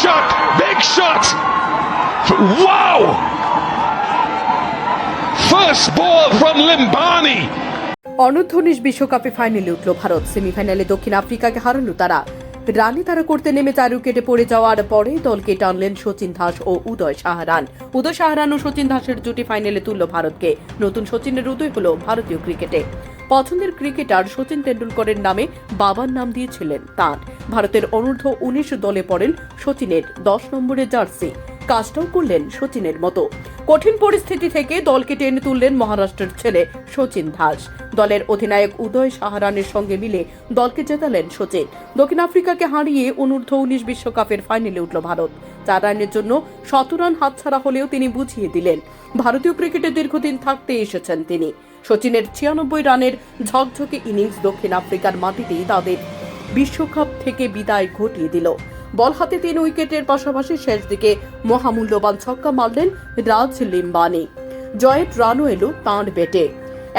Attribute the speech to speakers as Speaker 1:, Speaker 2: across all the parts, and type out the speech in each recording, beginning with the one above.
Speaker 1: shot, big shot. Wow! First ball from Limbani.
Speaker 2: অনূর্ধ্ব উনিশ বিশ্বকাপে ফাইনালে উঠল ভারত সেমিফাইনালে দক্ষিণ আফ্রিকাকে হারালো তারা রানে তারা করতে নেমে চার উইকেটে পড়ে যাওয়ার পরে দলকে টানলেন সচিন দাস ও উদয় সাহারান উদয় সাহারান ও সচিন দাসের জুটি ফাইনালে তুলল ভারতকে নতুন সচিনের উদয় হল ভারতীয় ক্রিকেটে পছন্দের ক্রিকেটার সচিন তেন্ডুলকরের নামে বাবার নাম দিয়েছিলেন তাঁর ভারতের অনূর্ধ্ব উনিশ দলে পড়েন সচিনের দশ নম্বরের জার্সি। কাজটাও করলেন সচিনের মতো। কঠিন পরিস্থিতি থেকে দলকে টেনে তুললেন মহারাষ্ট্রের ছেলে সচিন দাস। দলের অধিনায়ক উদয় সাহারানের সঙ্গে মিলে দলকে জেতালেন সচিন। দক্ষিণ আফ্রিকাকে হারিয়ে অনূর্ধ্ব উনিশ বিশ্বকাপের ফাইনালে উঠল ভারত। চার রানের জন্য শত রান হাতছাড়া হলেও তিনি বুঝিয়ে দিলেন, ভারতীয় ক্রিকেটে দীর্ঘদিন থাকতে এসেছেন তিনি। সচিনের ছিয়ানব্বই রানের ঝকঝকে ইনিংস দক্ষিণ আফ্রিকার মাটিতেই তাদের বিশ্বকাপ থেকে বিদায় ঘটিয়ে দিল। বল হাতে তিন উইকেটের পাশাপাশি শেষ দিকে মহামূল্যবান ছক্কা মারলেন রাজ লিম্বানি। জয়ের রানও এলো তাঁর ব্যাটে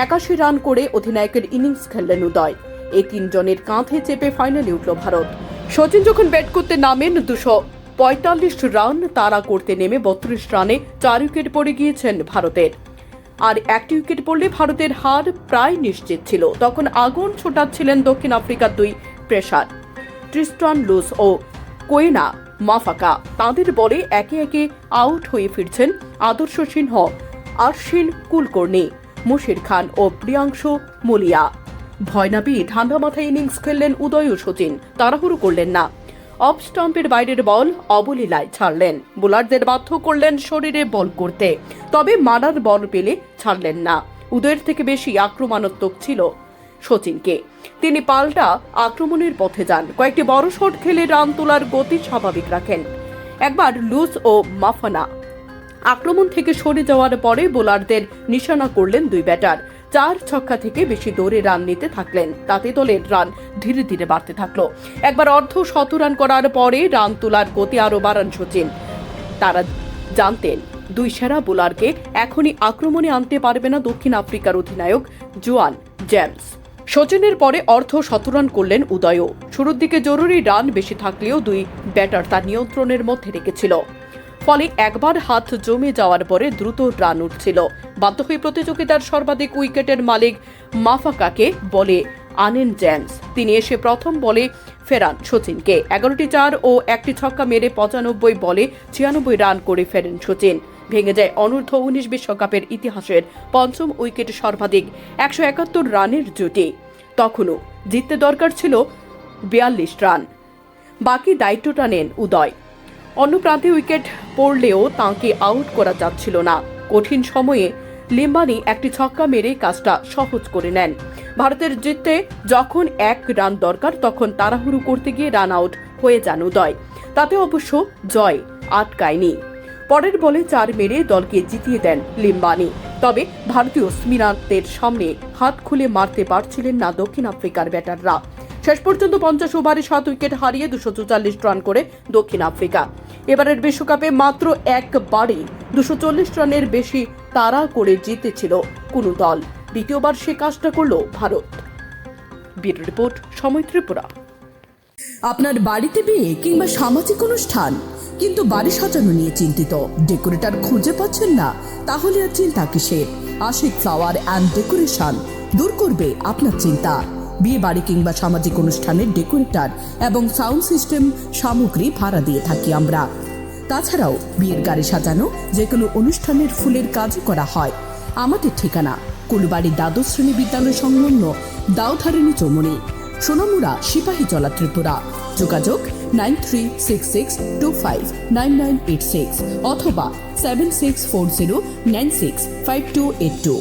Speaker 2: একাশি রান করে অধিনায়কের ইনিংস খেললেন উদয়। এই তিনজনের কাঁধে চেপে ফাইনালে উঠল ভারত। সচিন যখন ব্যাট করতে নামেন, দুশো পঁয়তাল্লিশ রান তারা করতে নেমে বত্রিশ রানে চার উইকেট পড়ে গিয়েছেন ভারতের। আর একটি উইকেট পড়লে ভারতের হার প্রায় নিশ্চিত ছিল। তখন আগুন ছোটাচ্ছিলেন দক্ষিণ আফ্রিকার দুই প্রেসার ট্রিস্টন লুস ও কোয়েনা মাফাকা তাদের বলে একে একে আউট হয়ে ফিরছেন আদর্শ সিংহ আশ্বিন কুলকর্ণী, মুশির খান ও প্রিয়াংশু মুলিয়া। ভয় না পেয়ে ঠান্ডা মাথায় ইনিংস খেললেন উদয় ও সচিন, তাড়াহুড়ো করলেন না। অফ স্টাম্পের বাইরের বল অবলীলায় ছাড়লেন, বোলারদের বাধ্য করলেন শরীরে বল করতে। তবে মারার বল পেলে ছাড়লেন না। উদয়ের থেকে বেশি আক্রমণাত্মক ছিল সচিনকে। তিনি পাল্টা আক্রমণের পথে যান। কয়েকটি বড় শট খেলে রান তোলার গতি স্বাভাবিক রাখেন। একবার লুস ও মাফানা। আক্রমণ থেকে সরে যাওয়ার পরে বোলারদের নিশানা করলেন দুই ব্যাটার। চার ছক্কা থেকে বেশি দৌড়ে রান নিতে থাকলেন। তাতে দলের রান ধীরে ধীরে বাড়তে থাকল। একবার অর্ধ শত রান করার পরে রান তোলার গতি আরও বাড়ান সচিন। তারা জানতেন, দুই সেরা বোলারকে এখনই আক্রমণে আনতে পারবে না দক্ষিণ আফ্রিকার অধিনায়ক জোয়ান জেমস সচিনের পরে অর্ধ শতরান করলেন উদয়ও। শুরুর দিকে জরুরি রান বেশি থাকলেও দুই ব্যাটার তার নিয়ন্ত্রণের মধ্যে রেখেছিল। ফলে একবার হাত জমে যাওয়ার পরে দ্রুত রান উঠছিল। বাধ্য হয়ে প্রতিযোগিতার সর্বাধিক উইকেটের মালিক মাফাকাকে বলে আনেন জেমস। তিনি এসে প্রথম বলে ফেরান সচিনকে এগারোটি চার ও একটি ছক্কা মেরে পঁচানব্বই বলে ছিয়ানব্বই রান করে ফেরেন সচিন ভেঙে যায় অনূর্ধ্ব উনিশ বিশ্বকাপের ইতিহাসের পঞ্চম উইকেট সর্বাধিক, একশো একাত্তর রানের জুটি। তখনও জিততে দরকার ছিল বিয়াল্লিশ রান। বাকি দায়িত্বটা নেন উদয়। অন্য প্রান্তে উইকেট পড়লেও তাঁকে আউট করা যাচ্ছিল না। কঠিন সময়ে লিম্বানি একটি ছক্কা মেরে কাজটা সহজ করে নেন। ভারতের জিততে যখন এক রান দরকার, তখন তাড়াহুড়ো করতে গিয়ে রান আউট হয়ে যান উদয়। তাতে অবশ্য জয় আটকায়নি। পরের বলে চার মেরে দলকে জিতিয়ে দেন লিম্বানি। তবে ভারতীয় স্পিনারদের সামনে হাত খুলে মারতে পারছিলেন না দক্ষিণ আফ্রিকার ব্যাটাররা। শেষ পর্যন্ত পঞ্চাশ ওভারে সাত উইকেট হারিয়ে দুশো চুয়াল্লিশ রান করে দক্ষিণ আফ্রিকা। এবারের বিশ্বকাপে মাত্র একবারই দুশো চল্লিশ রানের বেশি তাড়া করে জিতেছিল কোনো দল। দ্বিতীয়বার সে কাজটা করল ভারত। ব্যুরো রিপোর্ট সময় ত্রিপুরা।
Speaker 3: আপনার বাড়িতে বিয়ে কিংবা সামাজিক অনুষ্ঠান? কিন্তু বাড়ি সাজানো নিয়ে চিন্তিত। ডেকোরেটর খুঁজে পাচ্ছেন না। তাহলে আর চিন্তা কিসের? আশিক ফ্লাওয়ার অ্যান্ড ডেকোরেশন দূর করবে আপনার চিন্তা। বিয়ে বাড়ি কিংবা সামাজিক অনুষ্ঠানের ডেকোরেটর এবং সাউন্ড সিস্টেম সামগ্রী ভাড়া দিয়ে থাকি আমরা। তাছাড়াও বিয়ের গাড়ি সাজানো যে কোনো অনুষ্ঠানের ফুলের কাজও করা হয়। আমাদের ঠিকানা, কুলবাড়ি দ্বাদশ শ্রেণি বিদ্যালয় সংলগ্ন দাউধারিণী চৌমনি সোনামুড়া সিপাহী চলা ত্রিপুরা যোগাযোগ nine three six six two five nine nine eight six অথবা seven six four zero nine six five two eight two.